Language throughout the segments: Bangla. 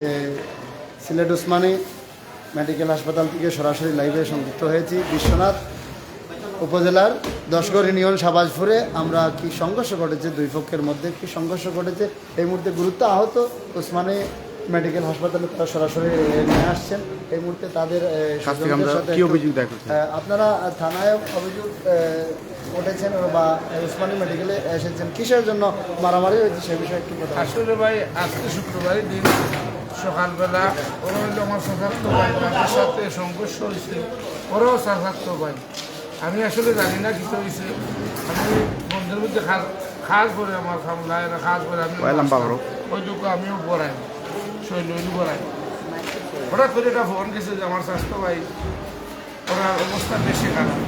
এ, সিলেট উসমানী মেডিকেল হাসপাতাল থেকে সরাসরি লাইভে সংযুক্ত হয়েছি বিশ্বনাথ উপজেলার দশগড় ইউনিয়ন সাবাজপুরে। আমরা কি সংঘর্ষ ঘটেছে? দুই পক্ষের মধ্যে কি সংঘর্ষ ঘটেছে? এই মুহূর্তে গুরুত্ব আহত উসমানী মেডিকেল হাসপাতালে তারা সরাসরি নিয়ে আসছেন। এই মুহূর্তে তাদের আপনারা থানায় অভিযোগ উঠেছেন বা উসমানী মেডিকেলে এসেছেন। কিসের জন্য মারামারি হয়েছে সে বিষয়ে একটু কথা। আসলে ভাই আজকে শুক্রবারের দিন। সকালবেলা ওরা হইল আমার সাথে ভাই তাদের সাথে সংঘর্ষ হয়েছে। ওরাও সাথে ভাই। আমি আসলে জানি না কিছু হয়েছে। আমি বন্ধের মধ্যে খাস খাস করে আমার খামলায় খাস করে আমি ওই লম্বা বড়। ওই দুঃখ আমিও বড়াই শৈল বড়াই হঠাৎ করে একটা ফোন গেছে যে আমার স্বাস্থ্য ভাই ওনার অবস্থা বেশি খারাপ।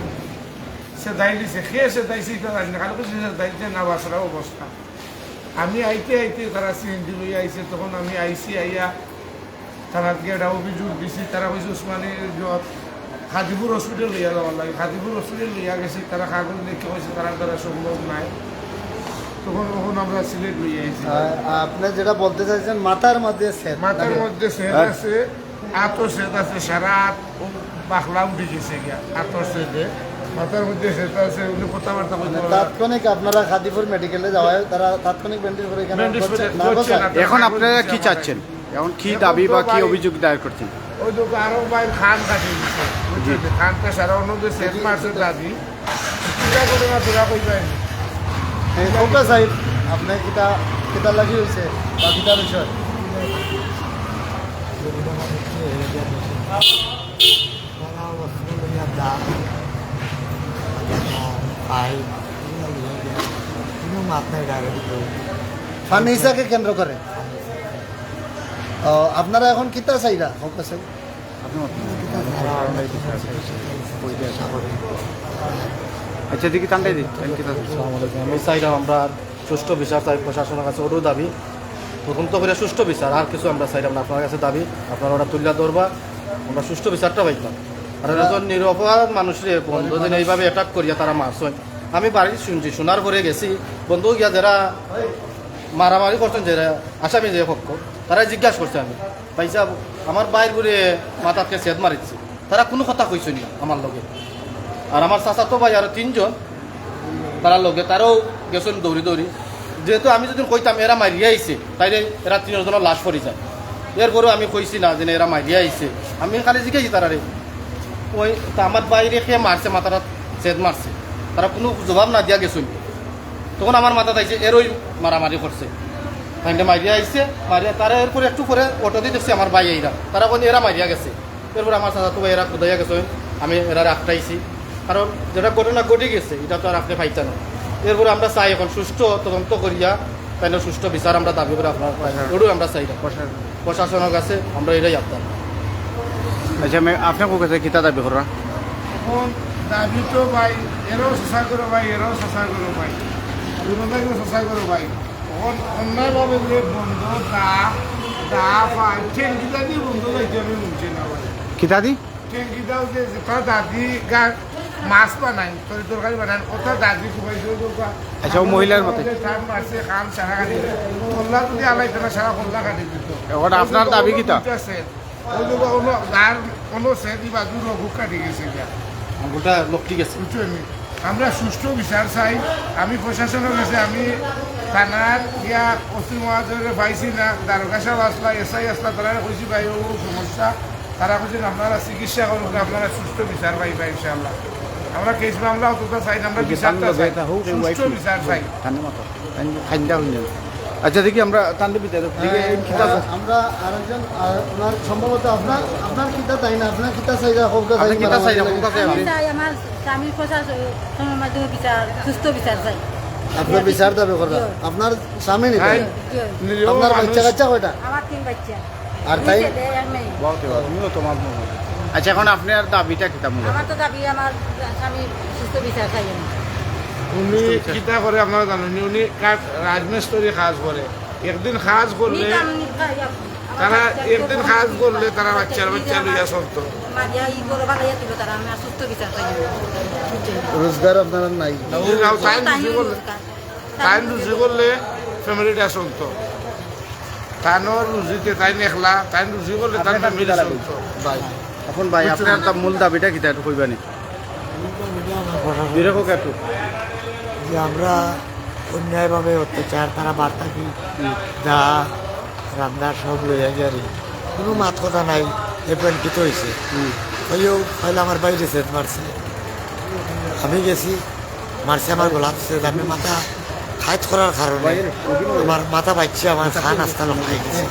সে দায় দিছে। খেয়ে সে দায়ছে এটা জানি না। কারও কিছু দায়িত্বে না বাসরা অবস্থা। আমি আইতে আইতে তারা সিএনজি লইয়া আইছে তখন আমি আইসি আইয়া থানাত গিয়ে একটা অভিযোগ দিছি তারা কইছে উসমানের যত হাজিপুর হসপিটাল লইয়া যাওয়ার লাগে। হাজিপুর হসপিটাল লইয়া গেছি তারা কাগজ লিখে কইছে তারা দ্বারা সম্ভব নাই। তখন তখন আমরা সিলেট লইয়া আইছি। আপনি যেটা বলতে চাইছেন মাথার মধ্যে মাথার মধ্যে সেট আছে আতর সেট আছে সারা বাখলা উঠে গেছে গিয়া আতর সেটে মাথার মধ্যে সেট আছে উনি কথাবার্তা মানে বলতে তাৎক্ষণিক আপনারা খাদিপুর মেডিকেলে যাওয়ায় তারা তাৎক্ষণিক ব্যান্ডেজ করে এখানে। এখন আপনারা কি চাচ্ছেন এখন কি দাবি বা কি অভিযোগ দায়ের করছেন ওই তো আরও ভাই খান দিচ্ছে বুঝলি খানটা সারা অন্য সেট মারছে দাদি কিটা করে না তোরা কই পাই এই সাহেব আপনি কিতা কিতা লাগি হয়েছে বা কিতা বিষয় ফার্নিচারকে কেন্দ্র করে? আপনারা এখন কিতা চাইরা? কোকা সাহেব আচ্ছা টান্ডাই দিই। আমি আমরা সুষ্ঠু বিচার চাই প্রশাসনের কাছে ওটাও দাবি। প্রথম তো করে সুষ্ঠু বিচার আর কিছু আমরা চাইলাম না। আপনার কাছে দাবি আপনারা ওটা তুলিয়া ধরবা আমরা সুষ্ঠু বিচারটা পাইতাম। একজন নিরপরাধ মানুষের বন্ধু, যেন এইভাবে অ্যাটাক করিয়া তারা মারছেন আমি বাড়ি শুনছি শোনার পরে গেছি। বন্ধু, গিয়া যারা মারামারি করছেন, যারা আসামি যে পক্ষ তারা জিজ্ঞাসা করছে আমি। পাইসা আমার বাইর ঘুরে মাথাকে সেদ মারিচ্ছে তারা কোনো কথা কইছেন না আমার লগে? আর আমার চাচা তো ভাই আরও তিনজন, তারা লগে, তারাও গেছেন দৌড়ি দৌড়ি। যেহেতু আমি যদি কইতাম, এরা মারিয়া আইছে তাইলে এরা তিনজনের লাশ পড়ি যায়। এরপরেও আমি কইছি না যে এরা মারিয়া আইছে। আমি খালি জিজ্ঞাসি তারারে ওই তা আমার বাইরে খেয়ে মারছে মাথাটা চেদ মারছে। তারা কোনো জবাব না দিয়া গেছুন তখন আমার মাথা আইছে এরই মারামারি করছে। তাইলে মারিয়া আইছে মারিয়া তারা এরপরে একটু করে অটো দিয়ে দেখছি আমার ভাই এইরা। তারা কোন এরা মারিয়া গেছে। এরপরে আমার চাচা তো এরা খুদাইয়া গেছে? আমি এরা রাখটাইছি কারণ যেটা ঘটনা ঘটে গেছে এটা তো আর আপনি পাইতেন না। এরপরে আমরা চাই এখন সুষ্ঠ তদন্ত করিয়া তাই সুষ্ঠ বিচার আমরা দাবি করে আপনার আমরা চাই। প্রশাসনের কাছে আমরা এটাই আপনার আচ্ছা আমি আপনার কাছে কিতা দাবি করা? এখন দাবি তো ভাই এরাও চেষ্টা করো ভাই এরাও চেষ্টা করো ভাই। দুজনকে চেষ্টা করো ভাই। এখন অন্যায়ভাবে যে বন্ধ দা দা পাই ঠেঙ্কিটা দিয়ে বন্ধ যাইতে আমি মুছি না ভাই। কিতা দি? ঠেঙ্কিটাও যে যেটা দাদি গা মাছ বানাই তরি তরকারি বানাই ওটা দাদি খুবাইছে আচ্ছা, ও মহিলার মতে। কাম মারছে কাম সারা কাটি কল্লা যদি আলাই তারা সারা কল্লা কাটি দিত। এখন আপনার দাবি কিতা? লোক অন্য সে দিবা দূর বুক কাটি গেছে গোটা লোক ঠিক আছে। বুঝছেন আমরা সুষ্ঠু বিচার চাই। আমি প্রশাসনের কাছে আমি থানার ইয়া ওসি মহাজরে পাইছি না দারোগা সাহেব আসলা এসআই আসলা তারা কইছি ভাই ও সমস্যা। তারা কইছেন আপনারা চিকিৎসা করুন আপনারা সুষ্ঠু বিচার পাইবা ইনশাআল্লাহ। আমরা কেস মামলা অতটা চাই না আমরা বিচারটা চাই। সুষ্ঠু বিচার চাই। ঠান্ডা হয়ে আচ্ছা দেখি আমরা দেখি কিতা আমরা আরেকজন ওনার সম্ভবত আপনার আপনার কিতা তাই না? আপনার কিতা আপনি কিতা চাই চাই আমার স্বামীর মাধ্যমে বিচার সুস্থ বিচার চাই। আপনার বিচার দাবি করা আপনার স্বামী ইয়ে, নিরীহ আপনার বাচ্চা কাচ্চা কয়টা? আমার তিন বাচ্চা। আর তাই আচ্ছা এখন আপনার দাবিটা কিতা মূলত আমার তো দাবি আমার স্বামীর সুস্থ বিচার চাই। আমি উনি কিতা করে আপনারা জানেন উনি কাজ- রাজমিস্ত্রি কাজ করে একদিন কাজ করলে তারা একদিন কাজ করলে তারা বাচ্চার বাচ্চা লইয়া চলতো। রোজগার আপনার নাই। টাইম রুজি করলে টাইম রুজি করলে ফ্যামিলিটা চলতো। তানোর রুজিতে তাই নেখলা। তাই রুজি করলে তার ফ্যামিলি চলতো। এখন ভাই আপনার মূল দাবিটা কি একটু কইবানি বিরোধক একটু যে আমরা অন্যায়ভাবে অত্যাচার তারা বার্তা কি দা রান্না সব লইয়া যারি কোনো মাত কথা নাই এপেন্টিত হয়েছে হইও হইলে আমার বাইরে সেট মারছে। আমি গেছি মারছে আমার গোলাপছে আমি মাথা খাইত করার কারণে আমার মাথা পাইছে আমার খান আস্তা লক্ষাই গেছে।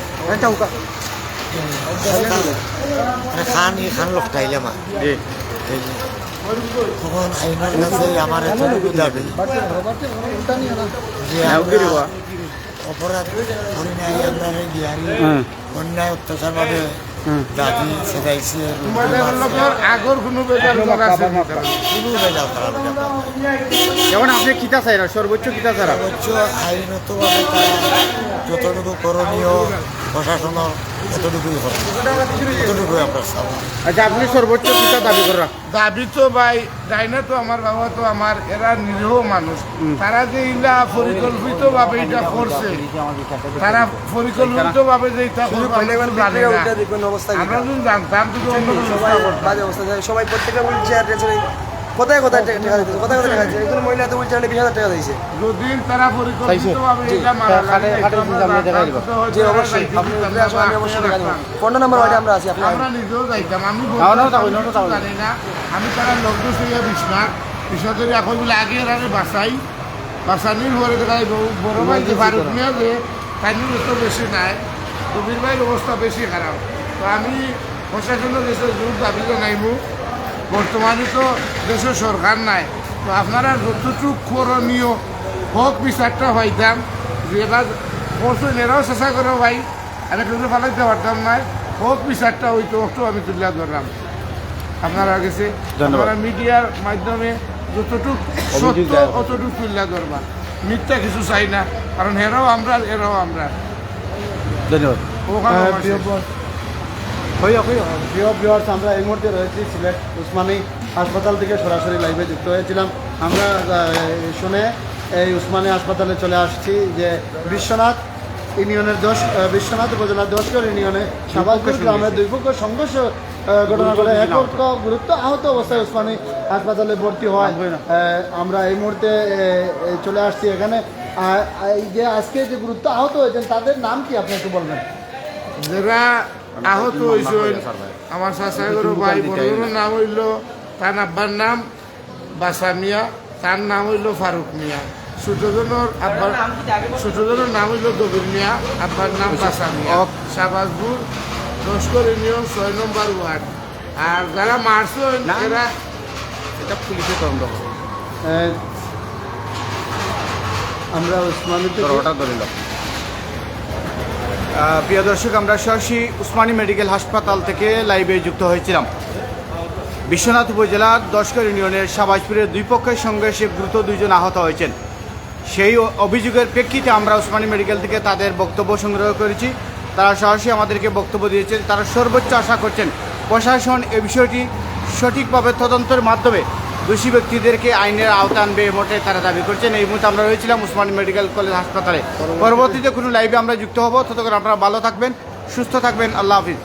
মানে খান খান লক্ষাইলে আমার এই যে। অন্যায় অত্যাচার ভাবে দাবি সেদাইছে আগর কোনো বেজার আছে না তারা। কোনো বেজাল খারাপ না এখন আপনি কিতা চাই সর্বোচ্চ কিতা সর্বোচ্চ আইনতভাবে যতটুকু করণীয় প্রশাসনের হবে আচ্ছা আপনি সর্বোচ্চ কিতা দাবি করা দাবি তো ভাই ডাইনা তো আমার বাবা তো আমার এরা নিরীহ মানুষ। তারা যে ইলা পরিকল্পিত ভাবে এটা করছে তারা পরিকল্পিত ভাবে যে এটা আমরা যদি জানতাম তো অন্য। সবাই প্রত্যেকটা হুইল চেয়ার কোথায় কোথায় টাকা টাকা দিচ্ছে কোথায় কোথায় টাকা দিচ্ছে একজন মহিলা তো চেয়ারে বিশ হাজার টাকা দিয়েছে। যদি তারা জি অবশ্যই। আপনি উঠলে আমি অবশ্যই টাকা দিব। ফোন নাম্বার ওয়ার্ডে আমরা আছি আপনি আমরা নিজেও যাইতাম আমি নাও, তাও। জানি না। আমি তারা লগ্ন বিছনা বিছনা ধরে এখন বলে আগে আগে বাসাই। বাসানির পরে দেখা বড় ভাই যে ভারত নিয়ে যে তাইনির তো বেশি নাই। কবির ভাইয়ের অবস্থা বেশি খারাপ। তো আমি প্রশাসনের দেশের জোর দাবি জানাইমু বর্তমানে তো দেশের সরকার নাই। তো আপনারা যতটুকু করণীয় হোক বিচারটা হইতাম যে এবার করছেন এরাও চেষ্টা করো ভাই। আমি কিন্তু ফালাইতে পারতাম না। হোক বিচারটা হইতো একটু আমি তুলে ধরলাম। আপনারা গেছে। আপনারা মিডিয়ার মাধ্যমে যতটুকু সত্য অতটুকু তুলে ধরবা। মিথ্যা কিছু চাই না। কারণ হেরাও আমরা এরাও আমরা। ধন্যবাদ ওখানে আহ, আমার প্রিয় শেষ। ব- হইয়া, হইয়া। প্রিয় ভিউয়ার্স আমরা এই মুহূর্তে রয়েছি সিলেট উসমানী হাসপাতাল থেকে সরাসরি লাইভে যুক্ত হয়েছিলাম। আমরা শুনে এই উসমানী হাসপাতালে চলে আসছি যে বিশ্বনাথ ইউনিয়নের দশ বিশ্বনাথ উপজেলার দশকর ইউনিয়নে সাবাজপুর গ্রামে দুই পক্ষ সংঘর্ষ ঘটনা ঘটে। এক গুরুত্ব আহত অবস্থায় উসমানী হাসপাতালে ভর্তি হয়। আমরা এই মুহূর্তে চলে আসছি এখানে। যে আজকে যে গুরুত্ব আহত হয়েছেন তাদের নাম কি আপনি একটু বলবেন? যারা আহত হয়েছেন আমার শাসাগর ভাই বড়জনের নাম হইল তার আব্বার নাম বাসা মিয়া তার নাম হইল ফারুক মিয়া। ছোটজনের আব্বার ছোটজনের নাম হইল দবির মিয়া আব্বার নাম বাসা মিয়া। শাহবাজপুর লস্কর ইউনিয়ন ছয় নম্বর ওয়ার্ড। আর যারা মারছেন এরা এটা পুলিশে তদন্ত আমরা ধরোটা ধরিল প্রিয় দর্শক, আমরা সরাসরি উসমানী মেডিকেল হাসপাতাল থেকে লাইভে যুক্ত হয়েছিলাম। বিশ্বনাথ উপজেলার দশকর ইউনিয়নের সাবাজপুরের দুই পক্ষের সংঘর্ষে দ্রুত দুইজন আহত হয়েছেন। সেই অভিযোগের প্রেক্ষিতে আমরা উসমানী মেডিকেল থেকে তাদের বক্তব্য সংগ্রহ করেছি। তারা সরাসরি আমাদেরকে বক্তব্য দিয়েছেন। তারা সর্বোচ্চ আশা করছেন প্রশাসন এ বিষয়টি সঠিকভাবে তদন্তের মাধ্যমে দোষী ব্যক্তিদেরকে আইনের আওতা আনবে মোটে তারা দাবি করছেন। এই মুহূর্তে আমরা রয়েছিলাম উসমানী মেডিকেল কলেজ হাসপাতালে। পরবর্তীতে কোনো লাইভে আমরা যুক্ত হব। ততক্ষণ আপনারা ভালো থাকবেন, সুস্থ থাকবেন। আল্লাহ হাফিজ।